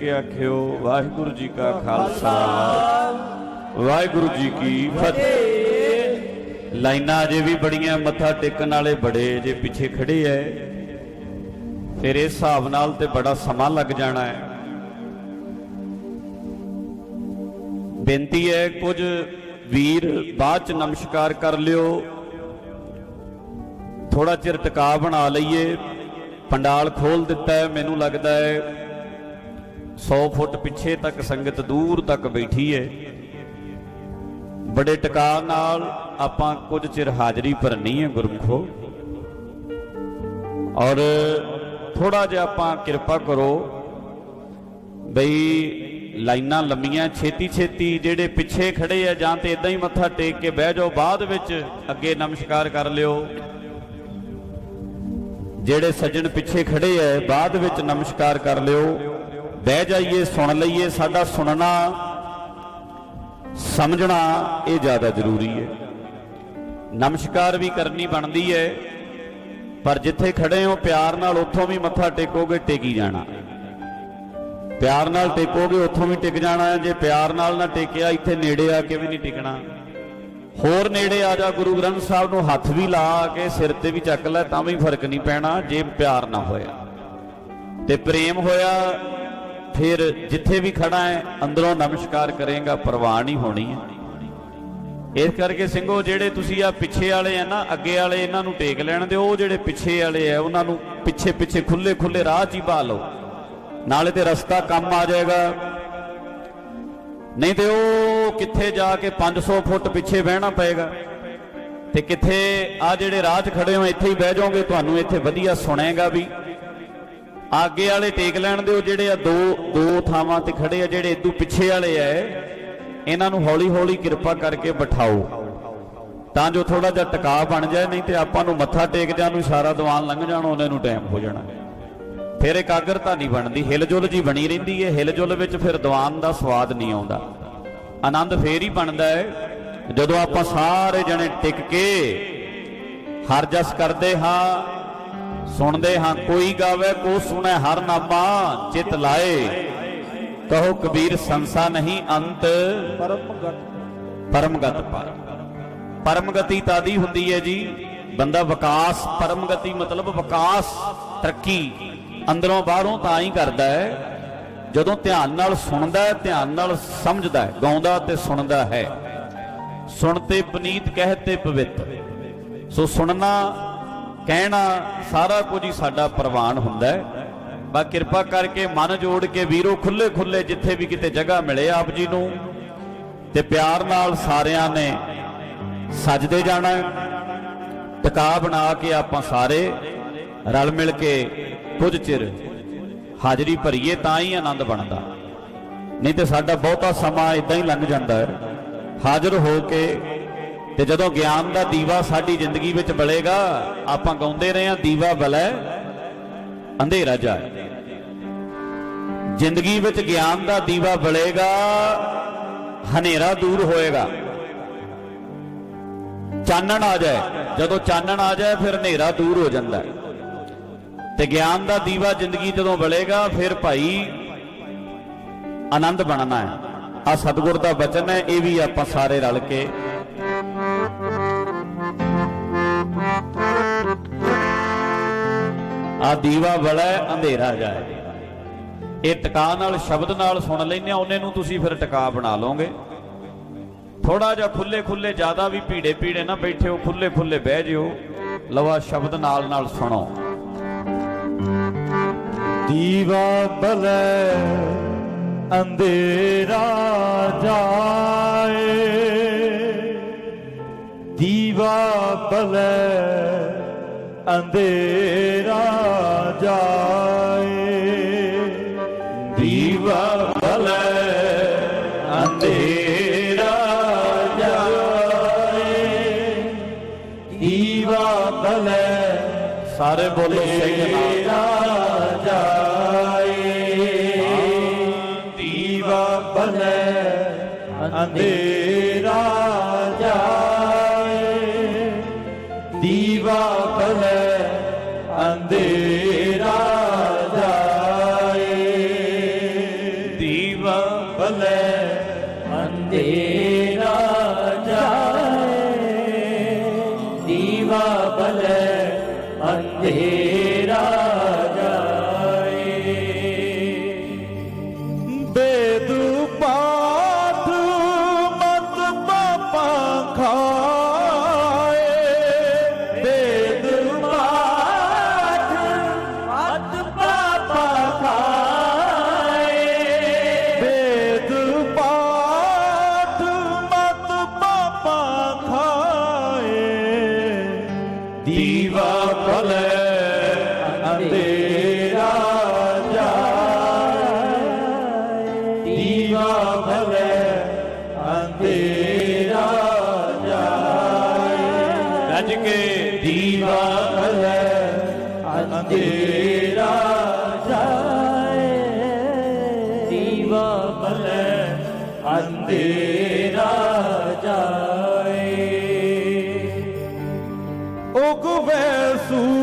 ਕੇ ਆਖਿਓ, ਵਾਹਿਗੁਰੂ ਜੀ ਕਾ ਖਾਲਸਾ। ਵਾਹਿਗੁਰੂ ਜੀ ਕੀ ਫਤਿਹ। ਲਾਈਨਾਂ ਅਜੇ ਵੀ ਬੜੀਆਂ, ਮੱਥਾ ਟੇਕਣ ਵਾਲੇ ਬੜੇ ਜੇ ਪਿੱਛੇ ਖੜੇ ਐ। ਫਿਰ ਇਸ ਹਿਸਾਬ ਨਾਲ ਤੇ ਬੜਾ ਸਮਾਂ ਲੱਗ ਜਾਣਾ ਹੈ ਬੇਨਤੀ ਹੈ ਕੁਝ ਵੀਰ ਬਾਅਦ ਚ ਨਮਸਕਾਰ ਕਰ ਲਿਓ। ਥੋੜਾ ਚਿਰ ਟਿਕਾ ਬਣਾ ਲਈਏ। ਪੰਡਾਲ ਖੋਲ ਦਿੱਤਾ ਹੈ ਮੈਨੂੰ ਲੱਗਦਾ ਹੈ 100 ਫੁੱਟ ਪਿੱਛੇ ਤੱਕ ਸੰਗਤ ਦੂਰ ਤੱਕ ਬੈਠੀ ਹੈ ਬੜੇ ਟਿਕਾ ਨਾਲ ਆਪਾਂ ਕੁਝ ਚਿਰ ਹਾਜ਼ਰੀ ਭਰਨੀ ਹੈ ਗੁਰਮਖੋ। ਔਰ ਥੋੜਾ ਜਿਹਾ ਆਪਾਂ ਕਿਰਪਾ ਕਰੋ ਬਈ ਲਾਈਨਾਂ ਲੰਮੀਆਂ ਛੇਤੀ ਛੇਤੀ ਜਿਹੜੇ ਪਿੱਛੇ ਖੜੇ ਆ ਜਾਂ ਤੇ ਇਦਾਂ ਹੀ ਮੱਥਾ ਟੇਕ ਕੇ ਬਹਿ ਜਾਓ, ਬਾਅਦ ਵਿੱਚ ਅੱਗੇ ਨਮਸਕਾਰ ਕਰ ਲਿਓ। ਜਿਹੜੇ ਸੱਜਣ ਪਿੱਛੇ ਖੜੇ ਐ ਬਾਅਦ ਵਿੱਚ ਨਮਸਕਾਰ ਕਰ ਲਿਓ। ਬਹਿ ਜਾਈਏ, ਸੁਣ ਲਈਏ, ਸਾਡਾ ਸੁਣਨਾ, ਸਮਝਣਾ ਇਹ ਜ਼ਿਆਦਾ ਜ਼ਰੂਰੀ ਹੈ। ਨਮਸਕਾਰ ਵੀ ਕਰਨੀ ਬਣਦੀ ਹੈ, ਪਰ ਜਿੱਥੇ ਖੜੇ ਹੋ, ਪਿਆਰ ਨਾਲ ਉੱਥੋਂ ਵੀ ਮੱਥਾ ਟੇਕੋਗੇ, ਟੇਕੀ ਜਾਣਾ। ਪਿਆਰ ਨਾਲ ਟੇਕੋਗੇ, ਉੱਥੋਂ ਵੀ ਟਿਕ ਜਾਣਾ ਜੇ ਪਿਆਰ ਨਾਲ ਨਾ ਟੇਕਿਆ, ਇੱਥੇ ਨੇੜੇ ਆ ਕੇ ਵੀ ਨਹੀਂ ਟਿਕਣਾ। ਹੋਰ ਨੇੜੇ ਆ ਜਾ, ਗੁਰੂ ਗ੍ਰੰਥ ਸਾਹਿਬ ਨੂੰ ਹੱਥ ਵੀ ਲਾ ਕੇ ਸਿਰ ਤੇ ਵੀ ਚੱਕ ਲੈ, ਤਾਂ ਵੀ ਫ਼ਰਕ ਨਹੀਂ ਪੈਣਾ, ਜੇ ਪਿਆਰ ਨਾ ਹੋਇਆ। ਤੇ ਪ੍ਰੇਮ ਹੋਇਆ ਫਿਰ ਜਿੱਥੇ ਵੀ ਖੜਾ ਹੈ, ਅੰਦਰੋਂ ਨਮਸਕਾਰ ਕਰੇਗਾ ਪ੍ਰਵਾਹ ਨਹੀਂ ਹੋਣੀ ਹੈ। ਇਸ ਕਰਕੇ ਸਿੰਘੋ, ਜਿਹੜੇ ਤੁਸੀਂ ਆ ਪਿੱਛੇ ਵਾਲੇ ਆ ਨਾ, ਅੱਗੇ ਵਾਲੇ ਇਹਨਾਂ ਨੂੰ ਟੇਕ ਲੈਣ ਦਿਓ, ਉਹ ਜਿਹੜੇ ਪਿੱਛੇ ਵਾਲੇ ਆ, ਉਹਨਾਂ ਨੂੰ ਪਿੱਛੇ ਪਿੱਛੇ ਖੁੱਲੇ ਖੁੱਲੇ ਰਾਹ 'ਚ ਹੀ ਪਾ ਲਓ। ਨਾਲੇ ਤੇ ਰਸਤਾ ਕੰਮ ਆ ਜਾਏਗਾ। ਨਹੀਂ ਤੇ ਉਹ ਕਿੱਥੇ ਜਾ ਕੇ 500 ਫੁੱਟ ਪਿੱਛੇ ਬਹਿਣਾ ਪਏਗਾ? ਤੇ ਕਿੱਥੇ ਆ ਜਿਹੜੇ ਰਾਹ 'ਚ ਖੜੇ ਹੋ, ਇੱਥੇ ਹੀ ਬਹਿ ਜਾਓਗੇ, ਤੁਹਾਨੂੰ ਇੱਥੇ ਵਧੀਆ ਸੁਣੇਗਾ ਵੀ। ਆਗੇ ਵਾਲੇ ਟੇਕ ਲੈਣ ਦਿਓ, ਜਿਹੜੇ ਆ ਦੋ ਦੋ ਥਾਵਾਂ ਤੇ ਖੜੇ ਆ, ਜਿਹੜੇ ਇਦੋਂ ਪਿੱਛੇ ਵਾਲੇ ਆ, ਇਹਨਾਂ ਨੂੰ ਹੌਲੀ ਹੌਲੀ ਕਿਰਪਾ ਕਰਕੇ ਬਿਠਾਓ। ਤਾਂ ਜੋ ਥੋੜਾ ਜਿਹਾ ਟਿਕਾ ਬਣ ਜਾਏ, ਨਹੀਂ ਤੇ ਆਪਾਂ ਨੂੰ ਮੱਥਾ ਟੇਕਦਿਆਂ ਨੂੰ ਸਾਰਾ ਦੀਵਾਨ ਲੰਘ ਜਾਣਾ, ਉਹਨਾਂ ਨੂੰ ਟਾਈਮ ਹੋ ਜਾਣਾ। ਫਿਰ ਇਕਾਗਰਤਾ ਨਹੀਂ ਬਣਦੀ, ਹਿਲਜੁਲ ਜੀ ਬਣੀ ਰਹਿੰਦੀ ਹੈ ਹਿਲਜੁਲ ਵਿੱਚ ਫਿਰ ਦੀਵਾਨ ਦਾ ਸਵਾਦ ਨਹੀਂ ਆਉਂਦਾ। ਆਨੰਦ ਫੇਰ ਹੀ ਬਣਦਾ ਹੈ ਜਦੋਂ ਆਪਾਂ ਸਾਰੇ ਜਣੇ ਟਿਕ ਕੇ ਹਰ ਜਸ ਕਰਦੇ ਹਾਂ ਸੁਣਦੇ ਹਾਂ, ਕੋਈ ਗਾਵੇ, ਕੋ ਸੁਣੈ ਹਰ ਨਾਮਾ ਚਿਤ ਲਾਏ। ਕਹੋ ਕਬੀਰ, ਸੰਸਾ ਨਹੀਂ ਅੰਤ। ਪਰਮ ਪਰਮਗਤ ਪਾਏ ਪਰਮਗਤੀ ਤਾਦੀ ਹੁੰਦੀ ਹੈ ਜੀ। ਬੰਦਾ ਵਿਕਾਸ, ਪਰਮਗਤੀ ਮਤਲਬ ਵਿਕਾਸ, ਤਰੱਕੀ। ਅੰਦਰੋਂ ਬਾਹਰੋਂ ਤਾਂ ਹੀ ਕਰਦਾ ਹੈ। ਜਦੋਂ ਧਿਆਨ ਨਾਲ ਸੁਣਦਾ ਹੈ, ਧਿਆਨ ਨਾਲ ਸਮਝਦਾ ਹੈ, ਗਾਉਂਦਾ ਤੇ ਸੁਣਦਾ ਹੈ। ਸੁਣਤੇ ਪਨੀਤ ਕਹਤੇ ਪਵਿੱਤ। ਸੋ ਸੁਣਨਾ ਕਹਿਣਾ ਸਾਰਾ ਕੁਝ ਹੀ ਸਾਡਾ ਪ੍ਰਵਾਨ ਹੁੰਦਾ ਹੈ। ਬਾ ਕਿਰਪਾ ਕਰਕੇ ਮਨ ਜੋੜ ਕੇ ਵੀਰੋ ਖੁੱਲੇ ਖੁੱਲੇ ਜਿੱਥੇ ਵੀ ਕਿਤੇ ਜਗ੍ਹਾ ਮਿਲੇ ਆਪ ਜੀ ਨੂੰ ਤੇ ਪਿਆਰ ਨਾਲ ਸਾਰਿਆਂ ਨੇ ਸਜਦੇ ਜਾਣਾ ਹੈ। ਟਿਕਾ ਬਣਾ ਕੇ ਆਪਾਂ ਸਾਰੇ ਰਲ ਮਿਲ ਕੇ ਕੁਝ ਚਿਰ ਹਾਜ਼ਰੀ ਭਰੀਏ ਤਾਂ ਹੀ ਆਨੰਦ ਬਣਦਾ। ਨਹੀਂ ਤੇ ਸਾਡਾ ਬਹੁਤਾ ਸਮਾਂ ਇਦਾਂ ਹੀ ਲੰਘ ਜਾਂਦਾ ਹੈ। ਹਾਜ਼ਰ ਹੋ ਕੇ ਤੇ ਜਦੋਂ ਗਿਆਨ ਦਾ ਦੀਵਾ ਸਾਡੀ ਜ਼ਿੰਦਗੀ ਵਿੱਚ ਬਲੇਗਾ, ਆਪਾਂ ਗਾਉਂਦੇ ਰਹੇ ਹਾਂ, ਦੀਵਾ ਬਲੈ, ਅੰਧੇਰਾ ਜਾਏ। ਜ਼ਿੰਦਗੀ ਵਿੱਚ ਗਿਆਨ ਦਾ ਦੀਵਾ ਬਲੇਗਾ, ਹਨੇਰਾ ਦੂਰ ਹੋਏਗਾ। ਚਾਨਣ ਆ ਜਾਏ, ਜਦੋਂ ਚਾਨਣ ਆ ਜਾਏ, ਫਿਰ ਹਨੇਰਾ ਦੂਰ ਹੋ ਜਾਂਦਾ ਤੇ ਗਿਆਨ ਦਾ ਦੀਵਾ ਜ਼ਿੰਦਗੀ ਜਦੋਂ ਬਲੇਗਾ, ਫਿਰ ਭਾਈ ਆਨੰਦ ਬਣਨਾ ਹੈ। ਆ ਸਤਿਗੁਰ ਦਾ ਬਚਨ ਹੈ, ਇਹ ਵੀ ਆਪਾਂ ਸਾਰੇ ਰਲ ਕੇ ਆ ਦੀਵਾ ਬਲੈ ਅੰਧੇਰਾ ਜਾਏ। ਇਹ ਟਿਕਾ ਨਾਲ, ਸ਼ਬਦ ਨਾਲ ਸੁਣ ਲੈਨੇ ਆ, ਉਹਨੇ ਨੂੰ ਤੁਸੀਂ ਫਿਰ ਟਿਕਾ ਬਣਾ ਲਓਗੇ। ਥੋੜਾ ਜਿਹਾ ਖੁੱਲੇ ਖੁੱਲੇ ਜ਼ਿਆਦਾ ਵੀ ਭੀੜੇ ਭੀੜੇ ਨਾ ਬੈਠੇ ਹੋ ਖੁੱਲੇ ਖੁੱਲੇ ਬਹਿ ਜਿਓ। ਲਵਾ ਸ਼ਬਦ ਨਾਲ ਨਾਲ ਸੁਣੋ। ਦੀਵਾ ਬਲੈ, ਅੰਧੇਰਾ ਜਾਏ। ਦੀਵਾ ਬਲੇ ਅੰਧੇਰਾ ਜਾਏ। ਦੀਵਾ ਬਲੇ ਅੰਧੇਰਾ ਜਾਏ। ਦੀਵਾ ਬਲੇ ਸਾਰੇ ਬੋਲੋ ਸਿੰਘ ਨਾਲ। ਜਾਏ। ਦੀਵਾ ਬਲੇ ਅੰਧੇਰਾ ਦੀਵਾ ਭਲੇ ਅੰਧੇਰਾ ਜਾਏ ਦੀਵਾ ਭਲੇ ਅੰਧੇਰਾ ਜਾਏ ਗੱਜ ਕੇ ਦੀਵਾ ਭਲੇ ਅੰਧੇਰਾ ਜਾਏ ਦੀਵਾ ਭਲੇ ਅੰਧੇਰਾ ਉਗਵੇ ਸੂਰ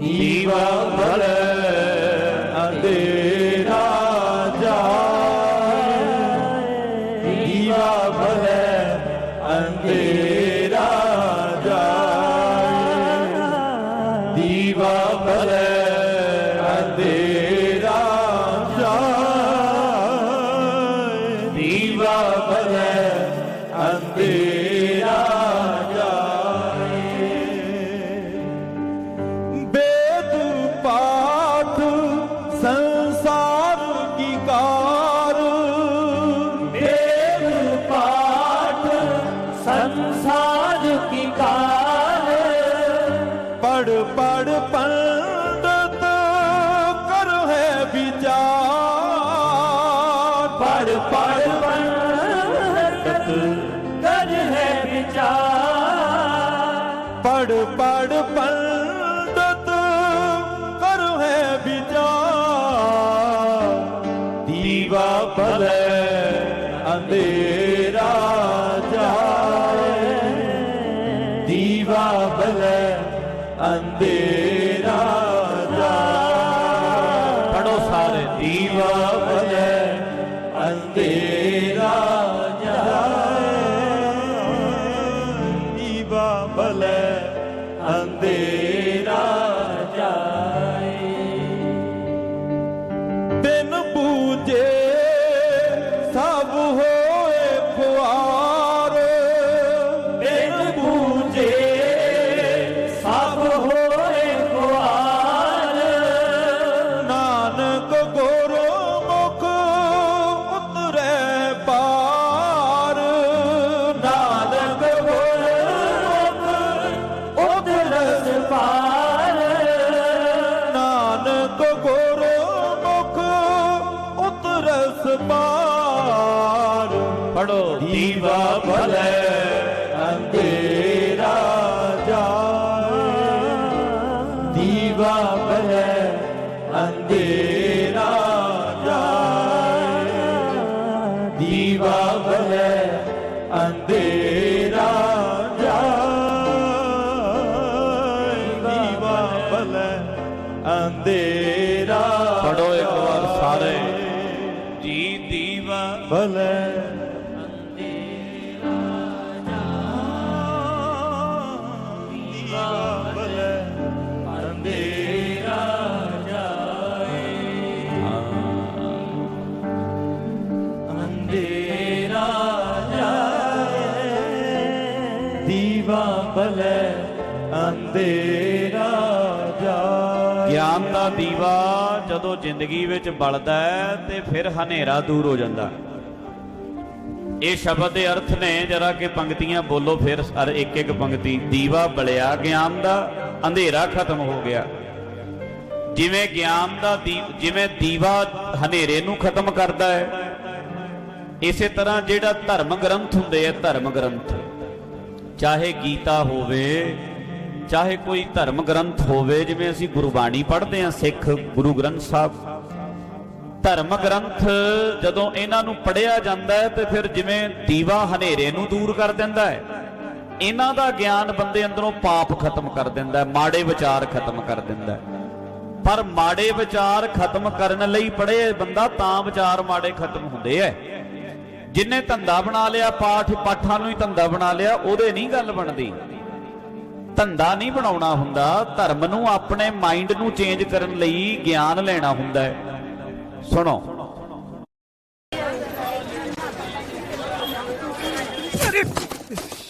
ਦੀਵਾ ਭਲੇ ਸਾਧ ਕੀ ਕਾਲ? ਪੜ ਪੜ ਪੰਡਤ ਕਰੋ ਹੈ ਵਿਚਾਰ। ਪੜ ਪੜ ਪੰਡਤ ਕਰ ਹੈ ਵਿਚਾਰ। ਪੜ ਪੜ ਪੰਡਤ ਕਰੋ ਹੈ ਉਤਰਸ ਪਾਰ। ਪੜੋ ਦੀਵਾ ਭਲੇ ਅੰਧੇਰਾ ਭਲੇ ਭਲੇ ਅੰਧੇਰਾ ਜਾਏ ਦੀਵਾ ਭਲੇ ਅੰਧੇਰਾ ਜਾਏ। ਗਿਆਨ ਦਾ ਦੀਵਾ ਜਦੋਂ ਜ਼ਿੰਦਗੀ ਵਿੱਚ ਬਲਦਾ ਹੈ ਤੇ ਫਿਰ ਹਨੇਰਾ ਦੂਰ ਹੋ ਜਾਂਦਾ। ਇਹ ਸ਼ਬਦ ਦੇ ਅਰਥ ਨੇ ਜਰਾ ਕਿ ਪੰਕਤੀਆਂ ਬੋਲੋ ਫਿਰ ਸਰ ਇੱਕ ਇੱਕ ਪੰਕਤੀ। ਦੀਵਾ ਬਲਿਆ ਗਿਆਨ ਦਾ ਅੰਧੇਰਾ ਖਤਮ ਹੋ ਗਿਆ। ਜਿਵੇਂ ਗਿਆਨ ਦਾ ਦੀ- ਜਿਵੇਂ ਦੀਵਾ ਹਨੇਰੇ ਨੂੰ ਖਤਮ ਕਰਦਾ ਹੈ, ਇਸੇ ਤਰ੍ਹਾਂ ਜਿਹੜਾ ਧਰਮ ਗ੍ਰੰਥ ਹੁੰਦੇ ਆ, ਧਰਮ ਗ੍ਰੰਥ। ਚਾਹੇ ਗੀਤਾ ਹੋਵੇ, ਚਾਹੇ ਕੋਈ ਧਰਮ ਗ੍ਰੰਥ ਹੋਵੇ, ਜਿਵੇਂ ਅਸੀਂ ਗੁਰਬਾਣੀ ਪੜ੍ਹਦੇ ਹਾਂ ਸਿੱਖ, ਗੁਰੂ ਗ੍ਰੰਥ ਸਾਹਿਬ ਧਰਮ ਗ੍ਰੰਥ ਜਦੋਂ ਇਹਨਾਂ ਨੂੰ ਪੜਿਆ ਜਾਂਦਾ ਹੈ ਤੇ ਫਿਰ ਜਿਵੇਂ ਦੀਵਾ ਹਨੇਰੇ ਨੂੰ ਦੂਰ ਕਰ ਦਿੰਦਾ ਹੈ, ਇਹਨਾਂ ਦਾ ਗਿਆਨ ਬੰਦੇ ਅੰਦਰੋਂ ਪਾਪ ਖਤਮ ਕਰ ਦਿੰਦਾ ਹੈ, ਮਾੜੇ ਵਿਚਾਰ ਖਤਮ ਕਰ ਦਿੰਦਾ ਹੈ। ਪਰ ਮਾੜੇ ਵਿਚਾਰ ਖਤਮ ਕਰਨ ਲਈ ਪੜ੍ਹੇ ਬੰਦਾ ਤਾਂ ਵਿਚਾਰ ਮਾੜੇ ਖਤਮ ਹੁੰਦੇ ਐ ਜਿਨੇ ਧੰਦਾ ਬਣਾ ਲਿਆ, ਪਾਠ ਪਾਠਾਂ ਨੂੰ ਹੀ ਧੰਦਾ ਬਣਾ ਲਿਆ, ਉਹਦੇ ਨਹੀਂ ਗੱਲ ਬਣਦੀ। ਧੰਦਾ ਨਹੀਂ ਬਣਾਉਣਾ ਹੁੰਦਾ, ਧਰਮ ਨੂੰ ਆਪਣੇ ਮਾਈਂਡ ਨੂੰ ਚੇਂਜ ਕਰਨ ਲਈ ਗਿਆਨ ਲੈਣਾ ਹੁੰਦਾ ਹੈ। ਸੁਣੋ।